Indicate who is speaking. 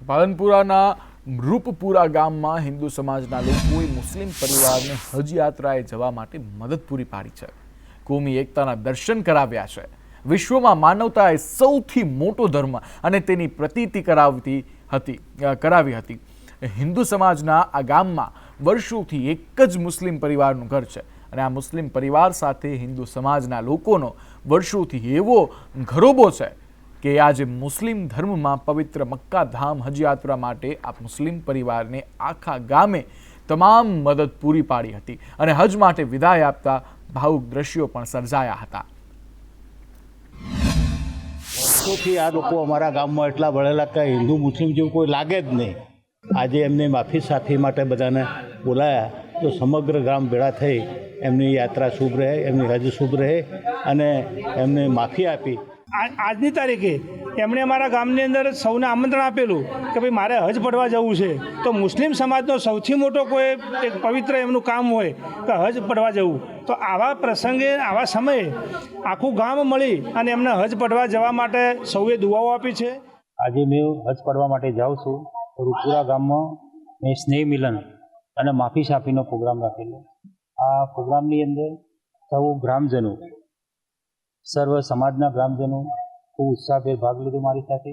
Speaker 1: પાલનપુરાના રૂપપુરા ગામમાં હિન્દુ સમાજના લોકોએ મુસ્લિમ પરિવારને હજ યાત્રાએ જવા માટે મદદ પૂરી પાડી છે. કોમી એકતાના દર્શન કરાવ્યા છે. વિશ્વમાં માનવતા એ સૌથી મોટો ધર્મ અને તેની પ્રતીતિ કરાવતી હતી કરાવી હતી. હિન્દુ સમાજના આ ગામમાં વર્ષોથી એક જ મુસ્લિમ પરિવારનું ઘર છે અને આ મુસ્લિમ પરિવાર સાથે હિન્દુ સમાજના લોકોનો વર્ષોથી એવો ઘરોબો છે કે આજે મુસ્લિમ ધર્મમાં પવિત્ર મક્કા ધામ હજ યાત્રા માટે આ મુસ્લિમ પરિવારને આખા ગામે તમામ મદદ પૂરી પાડી હતી અને હજ માટે વિદાય આપતા ભાવુક દ્રશ્યો પણ સર્જાયા હતા.
Speaker 2: વર્ષોથી આ લોકો અમારા ગામમાં એટલા વળેલા કે હિન્દુ મુસ્લિમ જેવું કોઈ લાગે જ નહીં. આજે એમને માફી સાફી માટે બધાને બોલાયા તો સમગ્ર ગામ ભેળા થઈ એમની યાત્રા શુભ રહે, એમની હજ શુભ રહે અને એમને માફી આપી
Speaker 3: આજની તારીખે એમણે અમારા ગામની અંદર સૌને આમંત્રણ આપેલું કે ભાઈ મારે હજ પડવા જવું છે. તો મુસ્લિમ સમાજનો સૌથી મોટો કોઈ એક પવિત્ર એમનું કામ હોય કે હજ પડવા જવું. તો આવા પ્રસંગે, આવા સમયે આખું ગામ મળી અને એમને હજ પડવા જવા માટે સૌએ દુઆઓ આપી છે.
Speaker 4: આજે મેં હજ પડવા માટે જાઉં છું. રૂપુરા ગામમાં મેં સ્નેહ મિલન અને માફી સાફીનો પ્રોગ્રામ રાખેલો. આ પ્રોગ્રામની અંદર સૌ ગ્રામજનો સર્વ સમાજના ગ્રામજનો ખૂબ ઉત્સાહભેર ભાગ લીધો મારી સાથે.